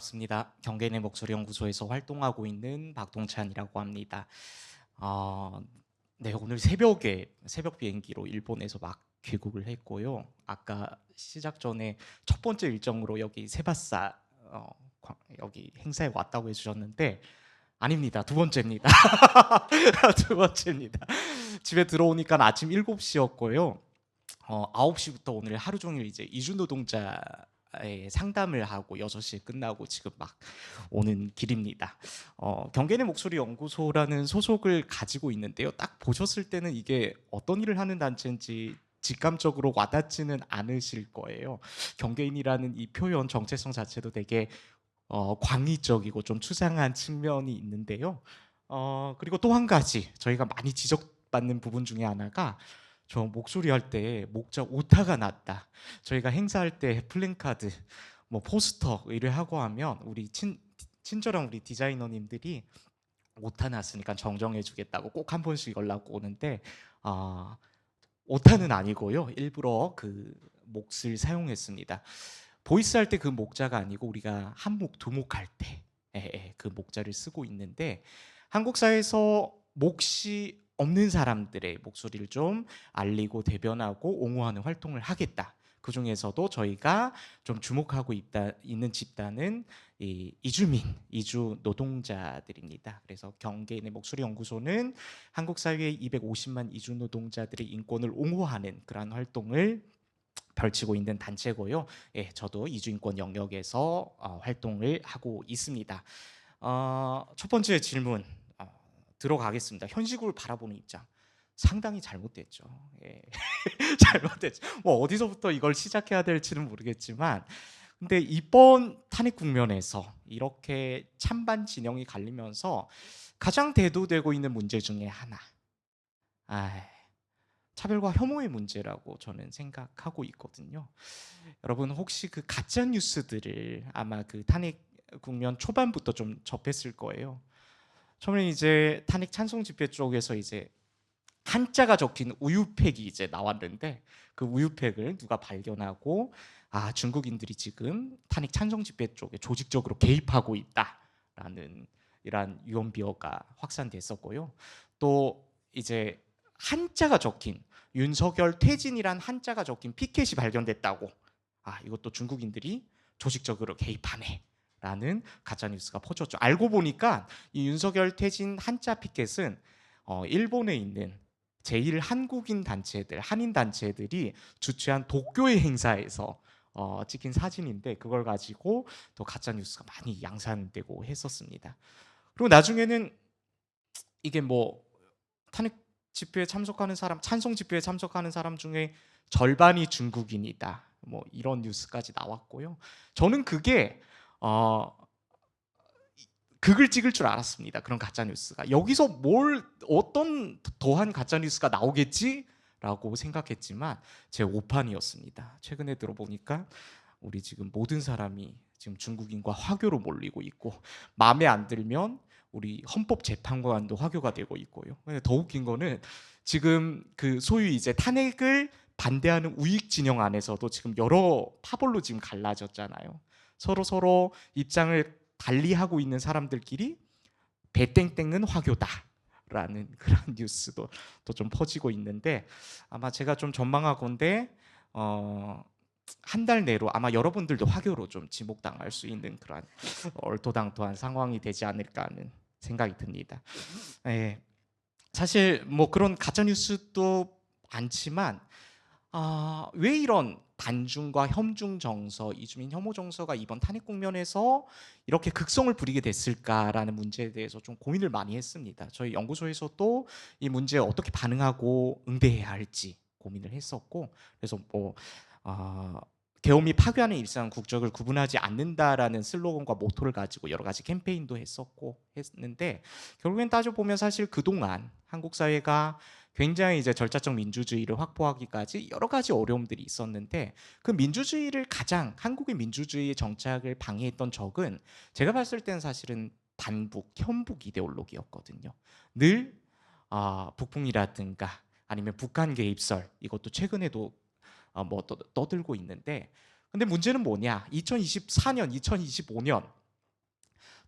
반갑습니다. 경계내 목소리 연구소에서 활동하고 있는 박동찬이라고 합니다. 어, 네 오늘 새벽에 새벽 비행기로 일본에서 막 귀국을 했고요. 아까 시작 전에 첫 번째 일정으로 여기 세바사 어, 관- 여기 행사에 왔다고 해주셨는데 아닙니다. 두 번째입니다. 두 번째입니다. 집에 들어오니까 아침 7시였고요. 어, 9시부터 오늘 하루 종일 이제 이주 노동자의 상담을 하고 6시에 끝나고 지금 막 오는 길입니다. 어, 경계내 목소리 연구소라는 소속을 가지고 있는데요. 딱 보셨을 때는 이게 어떤 일을 하는 단체인지 직감적으로 와닿지는 않으실 거예요. 경계인이라는 이 표현 정체성 자체도 되게 어, 광의적이고 좀 추상한 측면이 있는데요. 어, 그리고 또 한 가지 저희가 많이 지적받는 부분 중에 하나가 저 목소리 할 때 목자 오타가 났다. 저희가 행사할 때 플랜카드, 뭐 포스터 의뢰하고 하면 우리 친 친절한 우리 디자이너님들이 오타 났으니까 정정해 주겠다고 꼭 한 번씩 연락 오는데 아 오타는 아니고요. 일부러 그 몫을 사용했습니다. 보이스 할 때 그 목자가 아니고 우리가 한목 두목 할 때 그 목자를 쓰고 있는데 한국 사회에서 몫이 없는 사람들의 목소리를 좀 알리고 대변하고 옹호하는 활동을 하겠다. 그 중에서도 저희가 좀 주목하고 있다, 있는 집단은 이 이주민, 이주 노동자들입니다. 그래서 경계인의 목소리 연구소는 한국 사회의 250만 이주 노동자들의 인권을 옹호하는 그러한 활동을 펼치고 있는 단체고요. 예, 저도 이주인권 영역에서 어, 활동을 하고 있습니다. 어, 첫 번째 질문 어, 들어가겠습니다. 현실을 바라보는 입장. 상당히 잘못됐죠. 예. 잘못됐죠. 뭐 어디서부터 이걸 시작해야 될지는 모르겠지만, 근데 이번 탄핵 국면에서 이렇게 찬반 진영이 갈리면서 가장 대두되고 있는 문제 중에 하나, 아, 차별과 혐오의 문제라고 저는 생각하고 있거든요. 여러분 혹시 그 가짜 뉴스들을 아마 그 탄핵 국면 초반부터 좀 접했을 거예요. 처음에 이제 탄핵 찬성 집회 쪽에서 이제 한자가 적힌 우유팩이 이제 나왔는데 그 우유팩을 누가 발견하고 아 중국인들이 지금 탄핵 찬성 집회 쪽에 조직적으로 개입하고 있다라는 이러한 유언 비어가 확산됐었고요. 또 이제 한자가 적힌 윤석열 퇴진이란 한자가 적힌 피켓이 발견됐다고 아 이것도 중국인들이 조직적으로 개입하네 라는 가짜 뉴스가 퍼졌죠. 알고 보니까 이 윤석열 퇴진 한자 피켓은 어, 일본에 있는 제일 한국인 단체들, 한인 단체들이 주최한 도쿄의 행사에서 어, 찍힌 사진인데 그걸 가지고 또 가짜 뉴스가 많이 양산되고 했었습니다. 그리고 나중에는 이게 뭐 탄핵 집회에 참석하는 사람, 찬성 집회에 참석하는 사람 중에 절반이 중국인이다. 뭐 이런 뉴스까지 나왔고요. 저는 그게 어, 극을 찍을 줄 알았습니다. 그런 가짜 뉴스가 여기서 뭘 어떤 더한 가짜 뉴스가 나오겠지라고 생각했지만 제 오판이었습니다. 최근에 들어보니까 우리 지금 모든 사람이 지금 중국인과 화교로 몰리고 있고 마음에 안 들면 우리 헌법재판관도 화교가 되고 있고요. 근데 더 웃긴 거는 지금 그 소위 이제 탄핵을 반대하는 우익 진영 안에서도 지금 여러 파벌로 지금 갈라졌잖아요. 서로 서로 입장을 달리하고 있는 사람들끼리 배땡땡은 화교다 라는 그런 뉴스도 또 좀 퍼지고 있는데 아마 제가 좀 전망하건데 어, 한 달 내로 아마 여러분들도 화교로 좀 지목당할 수 있는 그런 얼토당토한 상황이 되지 않을까 하는 생각이 듭니다. 예, 사실 뭐 그런 가짜 뉴스도 많지만 아, 왜 이런 반중과 혐중 정서, 이주민 혐오 정서가 이번 탄핵 국면에서 이렇게 극성을 부리게 됐을까라는 문제에 대해서 좀 고민을 많이 했습니다. 저희 연구소에서도 이 문제에 어떻게 반응하고 응대해야 할지 고민을 했었고, 그래서 뭐 어, 계엄이 파괴하는 일상 국적을 구분하지 않는다라는 슬로건과 모토를 가지고 여러 가지 캠페인도 했었고 했는데 결국엔 따져 보면 사실 그 동안 한국 사회가 굉장히 이제 절차적 민주주의를 확보하기까지 여러 가지 어려움들이 있었는데 그 민주주의를 가장 한국의 민주주의의 정착을 방해했던 적은 제가 봤을 때는 사실은 반북, 현북 이데올로기였거든요. 늘 아, 북풍이라든가 아니면 북한 개입설 이것도 최근에도 어, 뭐 떠, 떠들고 있는데 근데 문제는 뭐냐? 2024년, 2025년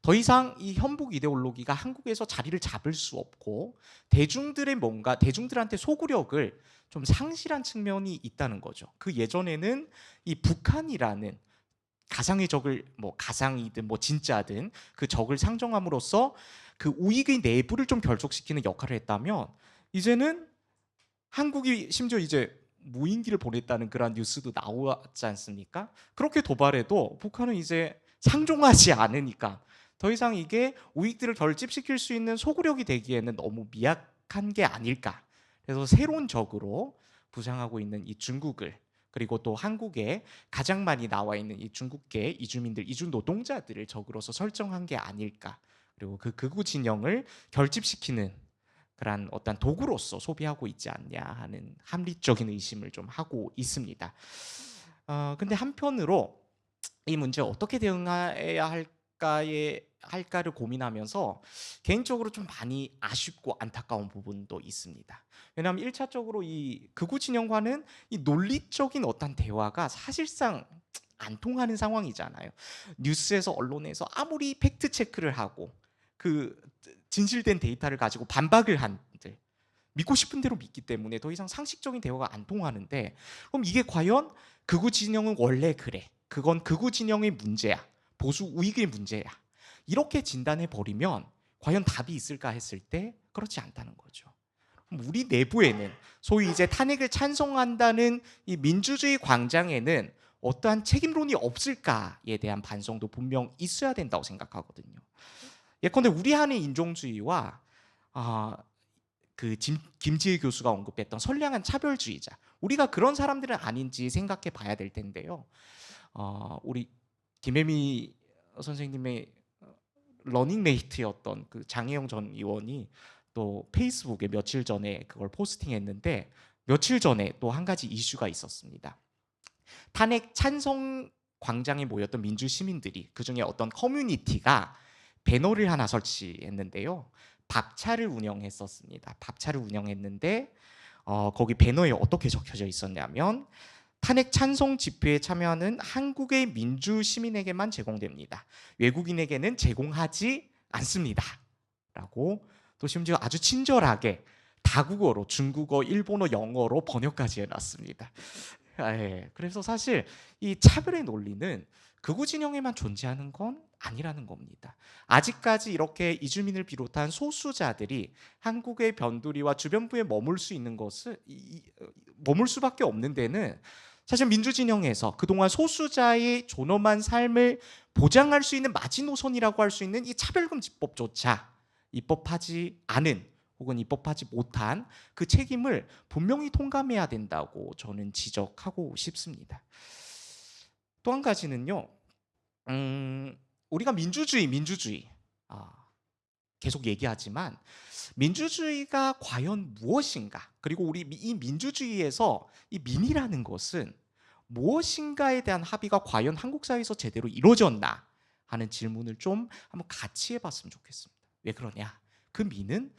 더 이상 이 현북 이데올로기가 한국에서 자리를 잡을 수 없고 대중들의 뭔가 대중들한테 소구력을 좀 상실한 측면이 있다는 거죠. 그 예전에는 이 북한이라는 가상의 적을 뭐 가상이든 뭐 진짜든 그 적을 상정함으로써 그 우익의 내부를 좀 결속시키는 역할을 했다면 이제는 한국이 심지어 이제 무인기를 보냈다는 그런 뉴스도 나왔지 않습니까? 그렇게 도발해도 북한은 이제 상종하지 않으니까 더 이상 이게 우익들을 결집시킬 수 있는 소구력이 되기에는 너무 미약한 게 아닐까. 그래서 새로운 적으로 부상하고 있는 이 중국을 그리고 또 한국에 가장 많이 나와 있는 이 중국계 이주민들, 이주 노동자들을 적으로서 설정한 게 아닐까. 그리고 그 극우 진영을 결집시키는 그런 어떤 도구로서 소비하고 있지 않냐 하는 합리적인 의심을 좀 하고 있습니다. 어, 근데 한편으로 이 문제 어떻게 대응해야 할 까에 할까를 고민하면서 개인적으로 좀 많이 아쉽고 안타까운 부분도 있습니다. 왜냐하면 1차적으로 이 극우 진영과는 이 논리적인 어떤 대화가 사실상 안 통하는 상황이잖아요. 뉴스에서 언론에서 아무리 팩트 체크를 하고 그 진실된 데이터를 가지고 반박을 한들 믿고 싶은 대로 믿기 때문에 더 이상 상식적인 대화가 안 통하는데 그럼 이게 과연 극우 진영은 원래 그래. 그건 극우 진영의 문제야. 보수 우익의 문제야. 이렇게 진단해 버리면 과연 답이 있을까 했을 때 그렇지 않다는 거죠. 우리 내부에는 소위 이제 탄핵을 찬성한다는 이 민주주의 광장에는 어떠한 책임론이 없을까에 대한 반성도 분명 있어야 된다고 생각하거든요. 예컨대 우리 한의 인종주의와 아, 그 짐, 김지혜 교수가 언급했던 선량한 차별주의자 우리가 그런 사람들은 아닌지 생각해 봐야 될 텐데요. 어, 우리 김혜미 선생님의 러닝메이트였던 그 장혜영 전 의원이 또 페이스북에 며칠 전에 그걸 포스팅했는데 며칠 전에 또 한 가지 이슈가 있었습니다. 탄핵 찬성 광장에 모였던 민주 시민들이 그 중에 어떤 커뮤니티가 배너를 하나 설치했는데요. 밥차를 운영했었습니다. 밥차를 운영했는데 어, 거기 배너에 어떻게 적혀져 있었냐면 탄핵 찬성 집회에 참여하는 한국의 민주 시민에게만 제공됩니다. 외국인에게는 제공하지 않습니다. 라고 또 심지어 아주 친절하게 다국어로 중국어, 일본어, 영어로 번역까지 해놨습니다. 예, 그래서 사실 이 차별의 논리는 극우 진영에만 존재하는 건 아니라는 겁니다. 아직까지 이렇게 이주민을 비롯한 소수자들이 한국의 변두리와 주변부에 머물 수 있는 것은 이, 이, 머물 수밖에 없는 데는 사실 민주진영에서 그동안 소수자의 존엄한 삶을 보장할 수 있는 마지노선이라고 할 수 있는 이 차별금지법조차 입법하지 않은 혹은 입법하지 못한 그 책임을 분명히 통감해야 된다고 저는 지적하고 싶습니다. 또 한 가지는요, 음, 우리가 민주주의, 민주주의 아, 계속 얘기하지만 민주주의가 과연 무엇인가? 그리고 우리 이 민주주의에서 이 민이라는 것은 무엇인가에 대한 합의가 과연 한국 사회에서 제대로 이루어졌나 하는 질문을 좀 한번 같이 해봤으면 좋겠습니다. 왜 그러냐? 그 민은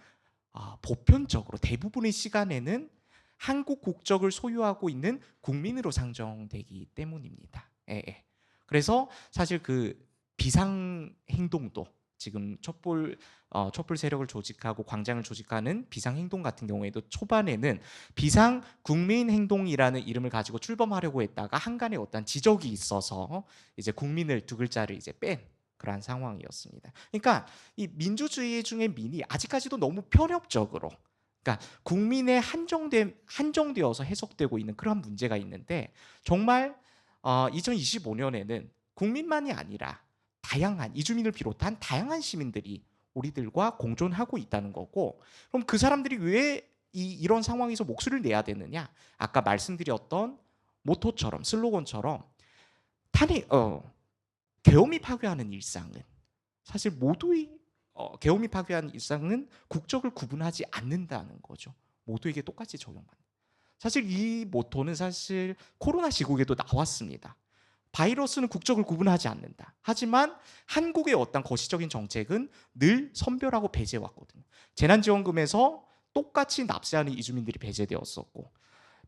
아, 보편적으로 대부분의 시간에는 한국 국적을 소유하고 있는 국민으로 상정되기 때문입니다. 예, 예. 그래서 사실 그 비상 행동도 지금 촛불 어, 촛불 세력을 조직하고 광장을 조직하는 비상 행동 같은 경우에도 초반에는 비상 국민 행동이라는 이름을 가지고 출범하려고 했다가 한간에 어떤 지적이 있어서 이제 국민을 두 글자를 이제 뺀 그러한 상황이었습니다. 그러니까 이 민주주의 중에 민이 아직까지도 너무 편협적으로 그러니까 국민에 한정된 한정되어서 해석되고 있는 그런 문제가 있는데 정말 어, 2025년에는 국민만이 아니라 다양한 이주민을 비롯한 다양한 시민들이 우리들과 공존하고 있다는 거고 그럼 그 사람들이 왜 이, 이런 상황에서 목소리를 내야 되느냐? 아까 말씀드렸던 모토처럼 슬로건처럼 탄핵 어, 계엄이 파괴하는 일상은 사실 모두의 어, 계엄이 파괴하는 일상은 국적을 구분하지 않는다는 거죠. 모두에게 똑같이 적용받는. 사실 이 모토는 사실 코로나 시국에도 나왔습니다. 바이러스는 국적을 구분하지 않는다. 하지만 한국의 어떤 거시적인 정책은 늘 선별하고 배제해 왔거든요. 재난지원금에서 똑같이 납세하는 이주민들이 배제되었었고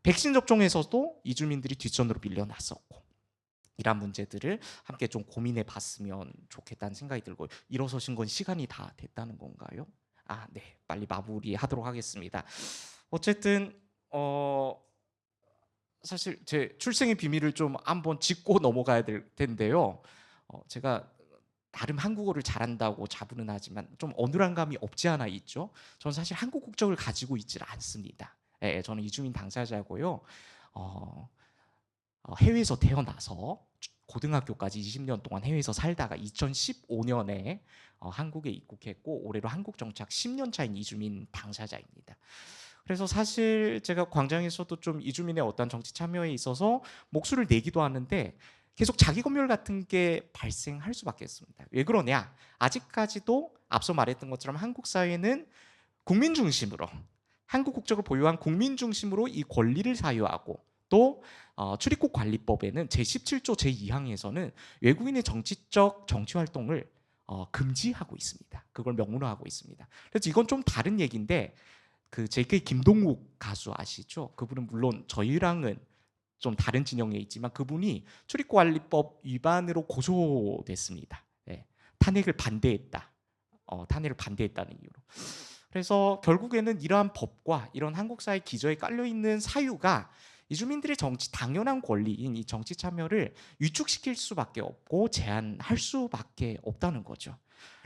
백신 접종에서도 이주민들이 뒷전으로 밀려났었고 이런 문제들을 함께 좀 고민해 봤으면 좋겠다는 생각이 들고 일어서신 건 시간이 다 됐다는 건가요? 아, 네. 빨리 마무리하도록 하겠습니다. 어쨌든 어 사실 제 출생의 비밀을 좀 한번 짚고 넘어가야 될 텐데요. 어 제가 나름 한국어를 잘한다고 자부는 하지만 좀 어눌한 감이 없지 않아 있죠. 저는 사실 한국 국적을 가지고 있질 않습니다. 예, 저는 이주민 당사자고요. 어, 어, 해외에서 태어나서 고등학교까지 20년 동안 해외에서 살다가 2015년에 어, 한국에 입국했고 올해로 한국 정착 10년 차인 이주민 당사자입니다. 그래서 사실 제가 광장에서도 좀 이주민의 어떤 정치 참여에 있어서 목소리를 내기도 하는데 계속 자기 검열 같은 게 발생할 수밖에 없습니다. 왜 그러냐? 아직까지도 앞서 말했던 것처럼 한국 사회는 국민 중심으로 한국 국적을 보유한 국민 중심으로 이 권리를 사유하고 또 어, 출입국 관리법에는 제17조 제2항에서는 외국인의 정치적 정치 활동을 어, 금지하고 있습니다. 그걸 명문화 하고 있습니다. 그래서 이건 좀 다른 얘기인데 그 JK 김동욱 가수 아시죠? 그분은 물론 저희랑은 좀 다른 진영에 있지만 그분이 출입관리법 위반으로 고소됐습니다. 예, 탄핵을 반대했다. 어, 탄핵을 반대했다는 이유로. 그래서 결국에는 이러한 법과 이런 한국 사회 기저에 깔려 있는 사유가 이주민들의 정치 당연한 권리인 이 정치 참여를 위축시킬 수밖에 없고 제한할 수밖에 없다는 거죠.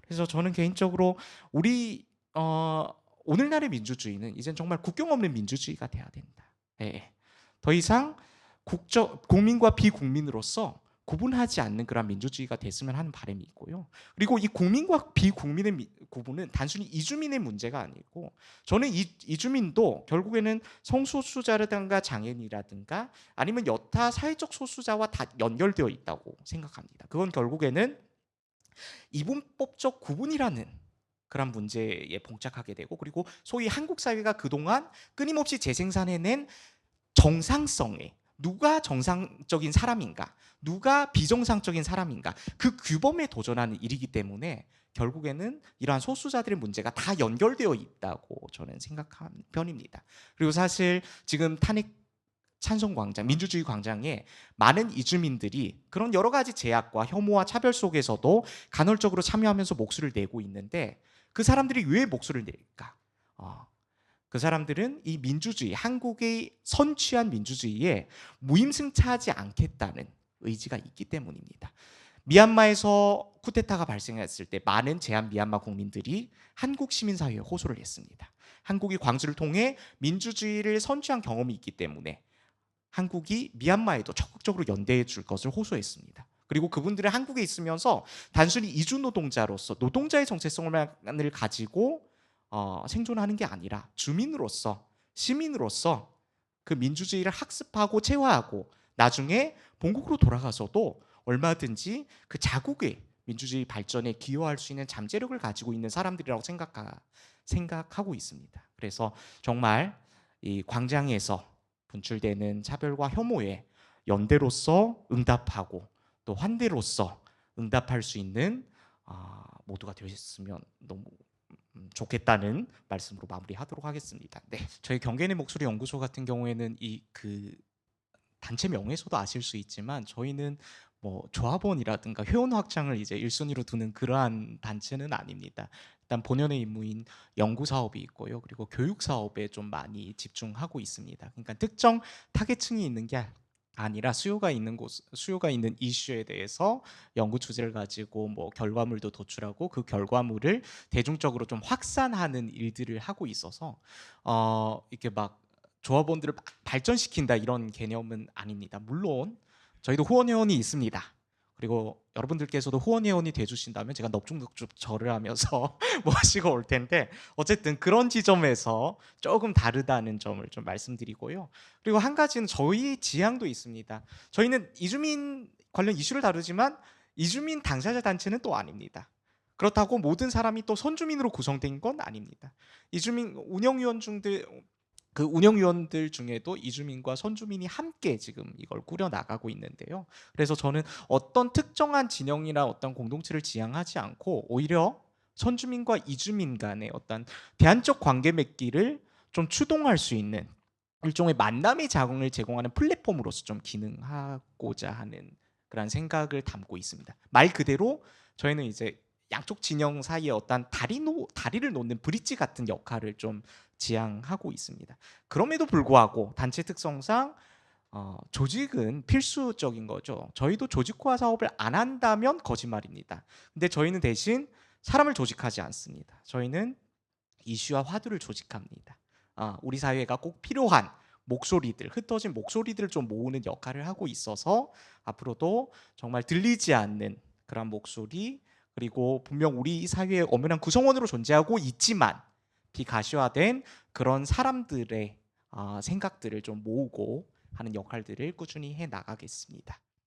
그래서 저는 개인적으로 우리 어, 오늘날의 민주주의는 이젠 정말 국경 없는 민주주의가 돼야 된다. 예. 더 이상 국적 국민과 비국민으로서 구분하지 않는 그런 민주주의가 됐으면 하는 바람이 있고요. 그리고 이 국민과 비국민의 미, 구분은 단순히 이주민의 문제가 아니고 저는 이, 이주민도 결국에는 성소수자라든가 장애인이라든가 아니면 여타 사회적 소수자와 다 연결되어 있다고 생각합니다. 그건 결국에는 이분법적 구분이라는 그런 문제에 봉착하게 되고 그리고 소위 한국 사회가 그동안 끊임없이 재생산해낸 정상성에 누가 정상적인 사람인가, 누가 비정상적인 사람인가 그 규범에 도전하는 일이기 때문에 결국에는 이러한 소수자들의 문제가 다 연결되어 있다고 저는 생각한 편입니다. 그리고 사실 지금 탄핵 찬송 광장, 민주주의 광장에 많은 이주민들이 그런 여러 가지 제약과 혐오와 차별 속에서도 간헐적으로 참여하면서 목소리를 내고 있는데 그 사람들이 왜 목소리를 낼까? 어, 그 사람들은 이 민주주의, 한국의 선취한 민주주의에 무임승차하지 않겠다는 의지가 있기 때문입니다. 미얀마에서 쿠데타가 발생했을 때 많은 제한 미얀마 국민들이 한국 시민사회에 호소를 했습니다. 한국이 광주를 통해 민주주의를 선취한 경험이 있기 때문에 한국이 미얀마에도 적극적으로 연대해 줄 것을 호소했습니다. 그리고 그분들은 한국에 있으면서 단순히 이주 노동자로서 노동자의 정체성을 가지고 어, 생존하는 게 아니라 주민으로서 시민으로서 그 민주주의를 학습하고 체화하고 나중에 본국으로 돌아가서도 얼마든지 그 자국의 민주주의 발전에 기여할 수 있는 잠재력을 가지고 있는 사람들이라고 생각하, 생각하고 있습니다. 그래서 정말 이 광장에서 분출되는 차별과 혐오에 연대로서 응답하고 또 환대로서 응답할 수 있는 아, 모두가 되셨으면 너무 음, 좋겠다는 말씀으로 마무리하도록 하겠습니다. 네, 저희 경계의 목소리 연구소 같은 경우에는 이 그 단체 명에서도 아실 수 있지만 저희는 뭐 조합원이라든가 회원 확장을 이제 1순위로 두는 그러한 단체는 아닙니다. 일단 본연의 임무인 연구 사업이 있고요. 그리고 교육 사업에 좀 많이 집중하고 있습니다. 그러니까 특정 타겟층이 있는 게 아니라 수요가 있는 곳 수요가 있는 이슈에 대해서 연구 주제를 가지고 뭐 결과물도 도출하고 그 결과물을 대중적으로 좀 확산하는 일들을 하고 있어서 어 이렇게 막 조합원들을 막 발전시킨다 이런 개념은 아닙니다. 물론 저희도 후원 회원이 있습니다. 그리고 여러분들께서도 후원 회원이 돼주신다면 제가 넙죽넙죽 절을 하면서 모시고 올 텐데 어쨌든 그런 지점에서 조금 다르다는 점을 좀 말씀드리고요. 그리고 한 가지는 저희 지향도 있습니다. 저희는 이주민 관련 이슈를 다루지만 이주민 당사자 단체는 또 아닙니다. 그렇다고 모든 사람이 또 선주민으로 구성된 건 아닙니다. 이주민 운영위원 중들 그 운영위원들 중에도 이주민과 선주민이 함께 지금 이걸 꾸려 나가고 있는데요. 그래서 저는 어떤 특정한 진영이나 어떤 공동체를 지향하지 않고 오히려 선주민과 이주민 간의 어떤 대안적 관계 맺기를 좀 추동할 수 있는 일종의 만남의 자궁을 제공하는 플랫폼으로서 좀 기능하고자 하는 그런 생각을 담고 있습니다. 말 그대로 저희는 이제 양쪽 진영 사이에 어떤 다리 노, 다리를 놓는 브릿지 같은 역할을 좀 지향하고 있습니다. 그럼에도 불구하고 단체 특성상 어, 조직은 필수적인 거죠. 저희도 조직화 사업을 안 한다면 거짓말입니다. 근데 저희는 대신 사람을 조직하지 않습니다. 저희는 이슈와 화두를 조직합니다. 아, 우리 사회가 꼭 필요한 목소리들, 흩어진 목소리들을 좀 모으는 역할을 하고 있어서 앞으로도 정말 들리지 않는 그런 목소리 그리고 분명 우리 사회의 엄연한 구성원으로 존재하고 있지만 비가시화된 그런 사람들의 아, 생각들을 좀 모으고 하는 역할들을 꾸준히 해 나가겠습니다.